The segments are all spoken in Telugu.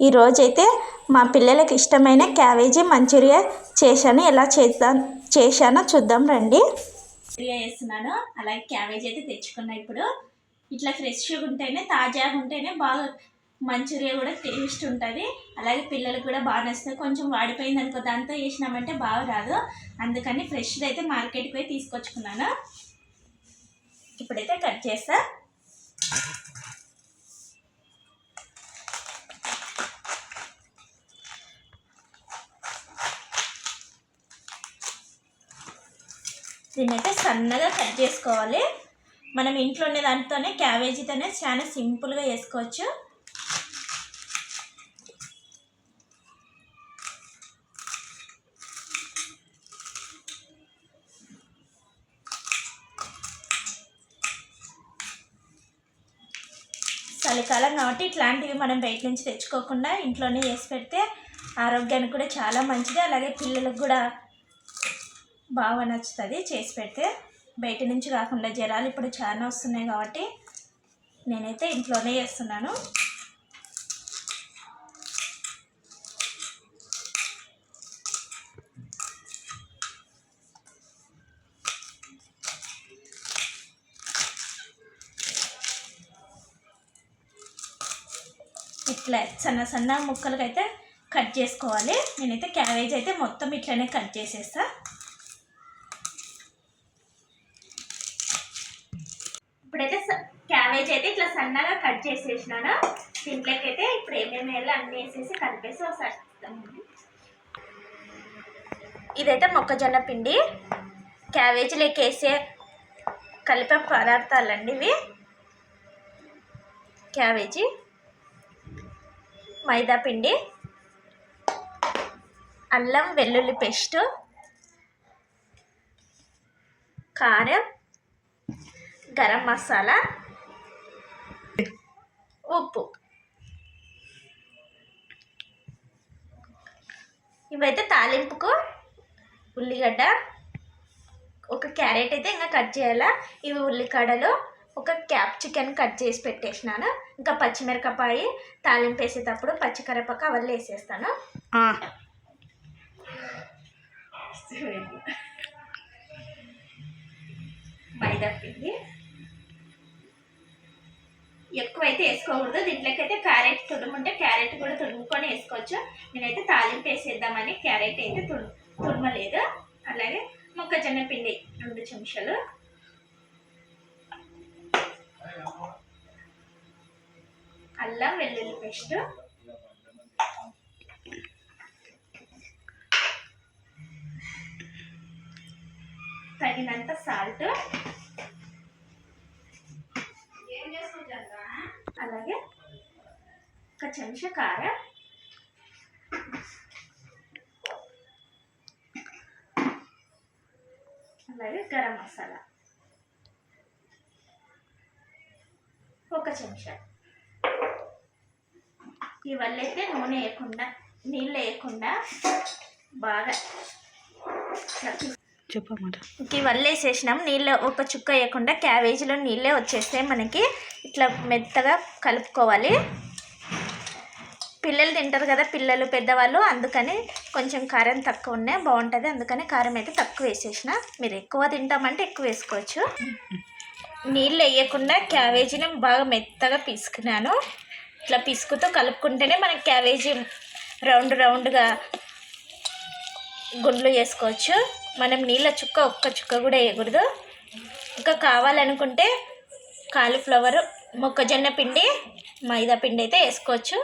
ఈరోజైతే మా పిల్లలకి ఇష్టమైన క్యాబేజీ మంచూరియా చేశాను. ఎలా చేద్దాం చేశానో చూద్దాం రండి. మంచూరియా చేస్తున్నాను. అలాగే క్యాబేజ్ అయితే తెచ్చుకున్నా ఇప్పుడు. ఇట్లా ఫ్రెష్గా ఉంటేనే తాజాగా ఉంటేనే బాగా మంచూరియా కూడా టేస్ట్ ఉంటుంది. అలాగే పిల్లలకు కూడా బాగా నచ్చుతుంది కొంచెం వాడిపోయింది అనుకో దాంతో చేసినామంటే బాగా రాదు. అందుకని ఫ్రెష్ది అయితే మార్కెట్కి పోయి తీసుకొచ్చుకున్నాను. ఇప్పుడైతే కట్ చేస్తా. దీన్నైతే సన్నగా కట్ చేసుకోవాలి. మనం ఇంట్లో ఉండే దాంతోనే క్యాబేజీతోనే చాలా సింపుల్గా వేసుకోవచ్చు చలికాలం కాబట్టి ఇట్లాంటివి మనం బయట నుంచి తెచ్చుకోకుండా ఇంట్లోనే చేసి పెడితే ఆరోగ్యానికి కూడా చాలా మంచిది. అలాగే పిల్లలకు కూడా బాగా నచ్చుతుంది. చేసి పెడితే బయట నుంచి కాకుండా జ్వరాలు ఇప్పుడు చాలా వస్తున్నాయి కాబట్టి నేనైతే ఇంట్లోనే చేస్తున్నాను. ఇట్లా సన్న సన్న ముక్కలకైతే కట్ చేసుకోవాలి. నేనైతే క్యాబేజ్ అయితే మొత్తం ఇట్లనే కట్ చేసేస్తాను ఇప్పుడైతే స- క్యాబేజ్ అయితే ఇట్లా సన్నగా కట్ చేసేసినాను? దీంట్లోకి అయితే ఇప్పుడు ఏమేమి వేయాలో అన్నీ వేసేసి కలిపేసి ఒకసారి ఇదైతే మొక్కజొన్న పిండి క్యాబేజీలోకి వేసే కలిపే పదార్థాలండి ఇవి. క్యాబేజీ మైదా పిండి అల్లం వెల్లుల్లి పేస్ట్ కారం గరం మసాలా ఉప్పు ఇవైతే తాలింపుకు ఉల్లిగడ్డ ఒక క్యారెట్ అయితే ఇంకా కట్ చేయాలా? ఇవి ఉల్లిగడ్డలు ఒక క్యాప్ చికెన్ కట్ చేసి పెట్టేసినాను. ఇంకా పచ్చిమిరపకాయ తాలింపు వేసేటప్పుడు పచ్చికరపక్క అవన్నీ వేసేస్తాను. మైదా పిండి. ఎక్కువైతే వేసుకోకూడదు. దీంట్లోకి అయితే క్యారెట్ తుడుముంటే క్యారెట్ కూడా తుడుముకొని వేసుకోవచ్చు. నేనైతే తాలింపు వేసేద్దామని క్యారెట్ అయితే తుడు తుడమలేదు అలాగే మొక్కజొన్న పిండి రెండు చెంచాలు. అల్లం వెల్లుల్లి పేస్ట్. తగినంత సాల్ట్. అలాగే ఒక చెంచా కారం. అలాగే గరం మసాలా. ఒక చెంచా. అయితే నూనె వేయకుండా నీళ్ళు వేయకుండా బాగా చెప్పమాట ఇంక వేసేసినాం నీళ్ళు ఒక చుక్క వేయకుండా క్యాబేజీలో నీళ్ళే వచ్చేస్తాయి మనకి ఇట్లా మెత్తగా కలుపుకోవాలి. పిల్లలు తింటారు కదా పిల్లలు పెద్దవాళ్ళు అందుకని కొంచెం కారం తక్కువ ఉన్నాయి బాగుంటుంది. అందుకని కారం అయితే తక్కువ వేసేసిన. మీరు ఎక్కువ తింటామంటే ఎక్కువ వేసుకోవచ్చు. నీళ్ళు వేయకుండా క్యాబేజీని బాగా మెత్తగా పిసుకున్నాను. ఇట్లా పిసుకుతో కలుపుకుంటేనే మనం క్యాబేజీ రౌండ్ రౌండ్గా గుండ్లు చేసుకోవచ్చు మనం నీళ్ళ చుక్క ఒక్క చుక్క కూడా వేయకూడదు. ఇంకా కావాలనుకుంటే కాలీఫ్లవర్ మొక్కజొన్న పిండి మైదా పిండి అయితే వేసుకోవచ్చు.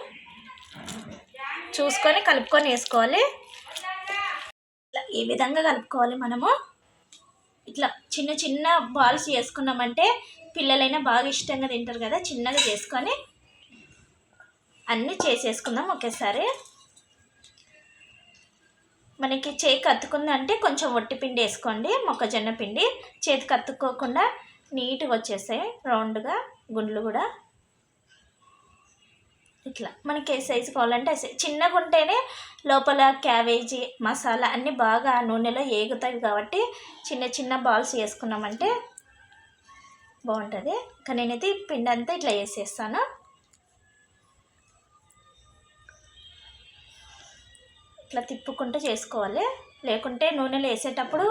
చూసుకొని కలుపుకొని వేసుకోవాలి. ఈ విధంగా కలుపుకోవాలి మనము? ఇట్లా చిన్న చిన్న బాల్స్ చేసుకున్నామంటే పిల్లలైనా బాగా ఇష్టంగా తింటారు కదా చిన్నగా చేసుకొని అన్నీ చేసేసుకుందాం ఒకేసారి. మనకి చేతికి కత్తుకుందంటే కొంచెం ఒట్టి పిండి వేసుకోండి మొక్కజొన్న పిండి. చేతికి కత్తుకోకుండా నీట్గా వచ్చేస్తాయి రౌండ్గా గుండ్లు కూడా. ఇట్లా. మనకి ఏ సైజు కావాలంటే ఆ చిన్నగా ఉంటేనే లోపల క్యాబేజీ మసాలా అన్నీ బాగా నూనెలో ఏగుతాయి కాబట్టి చిన్న చిన్న బాల్స్ వేసుకున్నామంటే బాగుంటుంది. ఇంకా నేనైతే పిండి అంతా ఇట్లా వేసేస్తాను. ఇట్లా తిప్పుకుంటూ చేసుకోవాలి. లేకుంటే నూనెలో వేసేటప్పుడు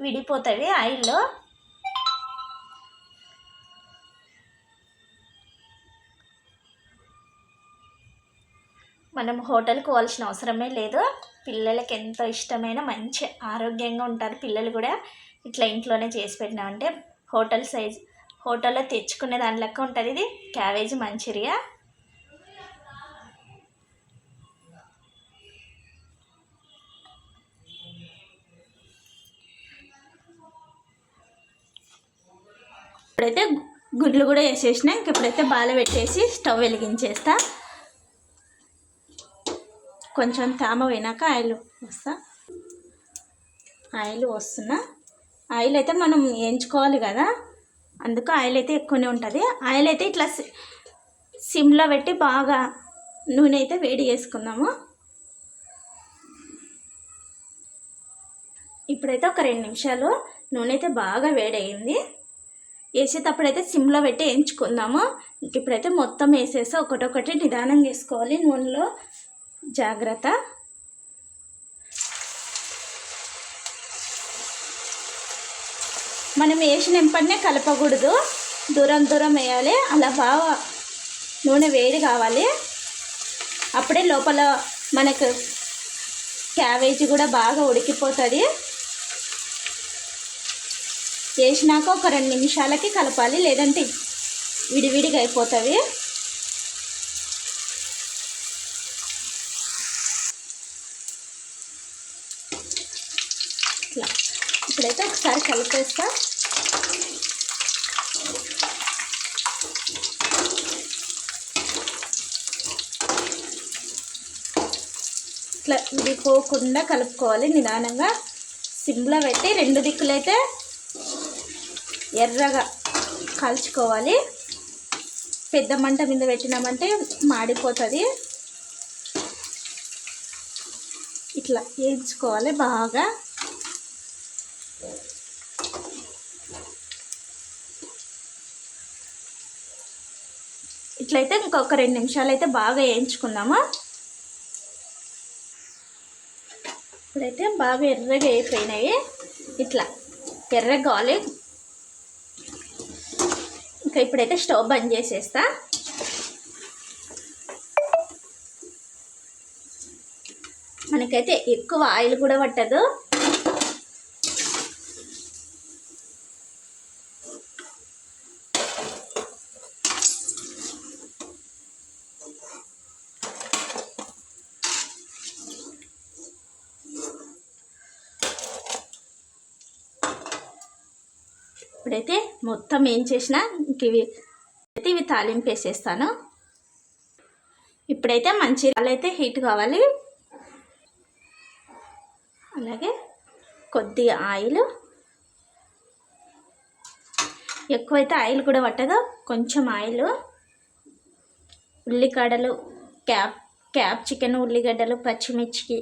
విడిపోతుంది ఆయిల్లో. మనం హోటల్కి పోవాల్సిన అవసరమే లేదు. పిల్లలకి ఎంతో ఇష్టమైన మంచి ఆరోగ్యంగా ఉంటారు పిల్లలు కూడా. ఇట్లా ఇంట్లోనే చేసి పెట్టినామంటే హోటల్ సైజ్ హోటల్లో తెచ్చుకునే దాని లెక్క ఉంటుంది. ఇది క్యాబేజీ మంచిరియా. ఇప్పుడైతే గుడ్లు కూడా వేసేసిన. ఇంక ఇప్పుడైతే బాల పెట్టేసి స్టవ్ వెలిగించేస్తా. కొంచెం తేమ పోయినాక ఆయిల్ వస్తా ఆయిల్ వస్తున్నా ఆయిల్ అయితే మనం వేయించుకోవాలి కదా. అందుకు ఆయిల్ అయితే ఎక్కువనే ఉంటుంది. ఆయిల్ అయితే ఇట్లా సి- సిమ్లో పెట్టి బాగా నూనె అయితే వేడి చేసుకుందాము. ఇప్పుడైతే ఒక రెండు నిమిషాలు నూనె అయితే బాగా వేడయింది. వేసేటప్పుడు అయితే సిమ్లో పెట్టి వేయించుకుందాము. ఇప్పుడైతే మొత్తం వేసేసి ఒకటొకటి నిదానం వేసుకోవాలి నూనెలో. జాగ్రత్త. మనం వేసిన ఎంపన్నే కలపకూడదు. దూరం దూరం వేయాలి. అలా బాగా నూనె వేడి కావాలి. అప్పుడే లోపల మనకు క్యాబేజీ కూడా బాగా ఉడికిపోతుంది. వేసినాక ఒక రెండు నిమిషాలకి కలపాలి. లేదంటే విడివిడిగా అయిపోతుంది. ఇట్లా. ఇప్పుడైతే ఒకసారి కలిపేస్తా. ఇట్లా విడిపోకుండా కలుపుకోవాలి నిదానంగా. సిమ్లో పెట్టి రెండు దిక్కులైతే ఎర్రగా కాల్చుకోవాలి. పెద్ద మంట మీద పెట్టినామంటే మాడిపోతుంది. ఇట్లా వేయించుకోవాలి బాగా. ఇట్లయితే ఇంకొక రెండు నిమిషాలు అయితే బాగా వేయించుకుందాము? ఇప్పుడైతే బాగా ఎర్రగా అయిపోయినాయి. ఇట్లా ఎర్రగా కావాలి ఇంకా ఇప్పుడైతే స్టవ్ బంద్ చేసేస్తా. మనకైతే ఎక్కువ ఆయిల్ కూడా పట్టదు. ఇప్పుడైతే మొత్తం ఏం చేసినా ఇంక ఇవి అయితే ఇవి తాలింపు వేసేస్తాను. ఇప్పుడైతే మంచి అయితే హీట్ కావాలి. అలాగే కొద్దిగా ఆయిల్. ఎక్కువైతే ఆయిల్ కూడా పట్టదు కొంచెం ఆయిల్. ఉల్లిగడ్డలు క్యాప్ క్యాప్ చికెన్ ఉల్లిగడ్డలు పచ్చిమిర్చి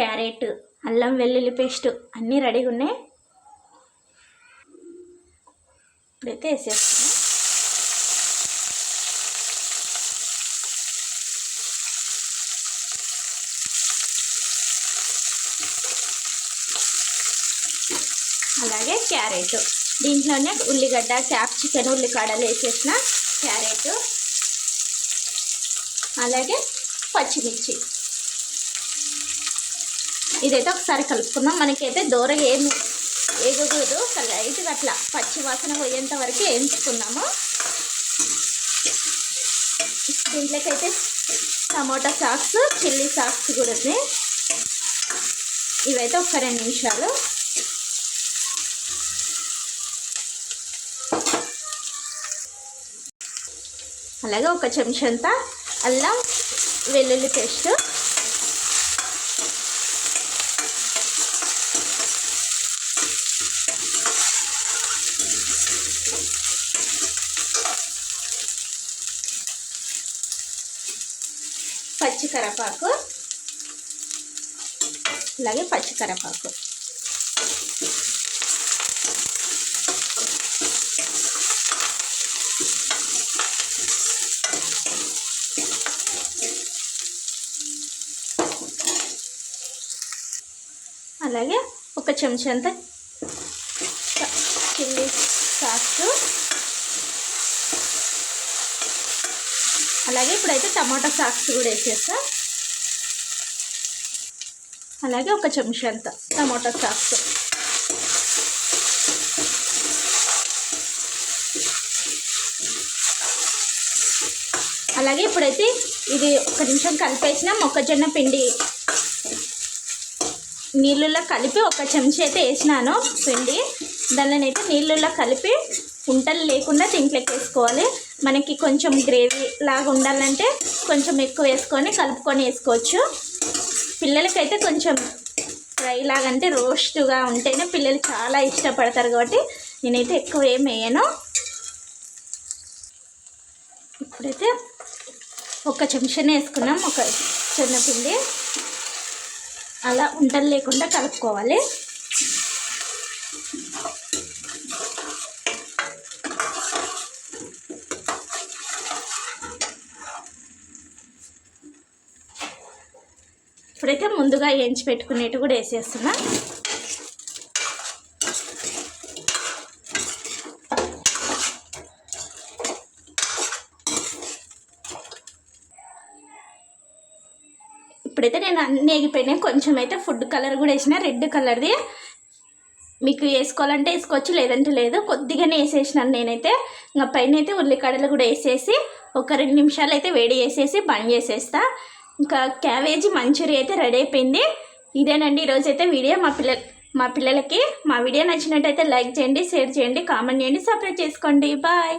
క్యారెట్ అల్లం వెల్లుల్లి పేస్ట్ అన్నీ రెడీగా ఉన్నాయి. ఇప్పుడైతే అలాగే క్యారెట్. దీంట్లోనే ఉల్లిగడ్డ క్యాప్సికన్ ఉల్లిగడ్డలు వేసేసిన క్యారెట్. అలాగే పచ్చిమిర్చి. ఇదైతే ఒకసారి కలుపుకుందాం. మనకైతే దూరగా ఏమి వేగకూడదు ఒక లైట్గా అట్లా పచ్చి వాసన పోయేంత వరకు వేయించుకుందాము దీంట్లోకైతే టమోటా సాక్స్ చిల్లీ సాక్స్ కూడా ఉన్నాయి. ఇవైతే ఒక రెండు నిమిషాలు. అలాగే ఒక చెంచంతా అల్లం వెల్లుల్లి పేస్ట్ పచ్చి కరపాకు. అలాగే పచ్చి కరపాకు. అలాగే ఒక చెంచా అంతా చిల్లీ సాస్ అలాగే ఇప్పుడైతే టమాటా సాక్స్ కూడా వేసేస్తా. అలాగే ఒక చెంచా అంత టమాటా సాక్స్. అలాగే ఇప్పుడైతే ఇది ఒక నిమిషం కలిపేసిన మొక్కజొన్న పిండి నీళ్ళల్లో కలిపి ఒక చెంచా అయితే వేసినాను పిండి. దానిలోనైతే నీళ్ళల్లో కలిపి ఉంటలు లేకుండా దీంట్లోకి వేసుకోవాలి. మనకి కొంచెం గ్రేవీ లాగా ఉండాలంటే కొంచెం ఎక్కువ వేసుకొని కలుపుకొని వేసుకోవచ్చు. పిల్లలకైతే కొంచెం ఫ్రై లాగా అంటే రోస్ట్గా ఉంటేనే పిల్లలు చాలా ఇష్టపడతారు కాబట్టి నేనైతే ఎక్కువ ఏం వేయను. ఇప్పుడైతే ఒక చెంచానే వేసుకున్నాం ఒక చెన్నపిండి అలా ఉంటలు లేకుండా కలుపుకోవాలి. ఇప్పుడైతే ముందుగా వేయించి పెట్టుకునేట్టు కూడా వేసేస్తున్నా. ఇప్పుడైతే నేను అన్ని ఎగిపోయినాయి కొంచెం అయితే ఫుడ్ కలర్ కూడా వేసిన రెడ్ కలర్ది. మీకు వేసుకోవాలంటే వేసుకోవచ్చు లేదంటే లేదు. కొద్దిగానే వేసేసినాను నేనైతే. ఇంకా పైన అయితే ఉల్లికాడలు కూడా వేసేసి ఒక రెండు నిమిషాలు అయితే వేడి చేసేసి బంద్ చేసేస్తా. ఇంకా క్యాబేజీ మంచూరియా అయితే రెడీ అయిపోయింది. ఇదేనండి ఈరోజు అయితే వీడియో. మా పిల్ల మా పిల్లలకి మా వీడియో నచ్చినట్టయితే లైక్ చేయండి షేర్ చేయండి కామెంట్ చేయండి సబ్స్క్రైబ్ చేసుకోండి. బాయ్.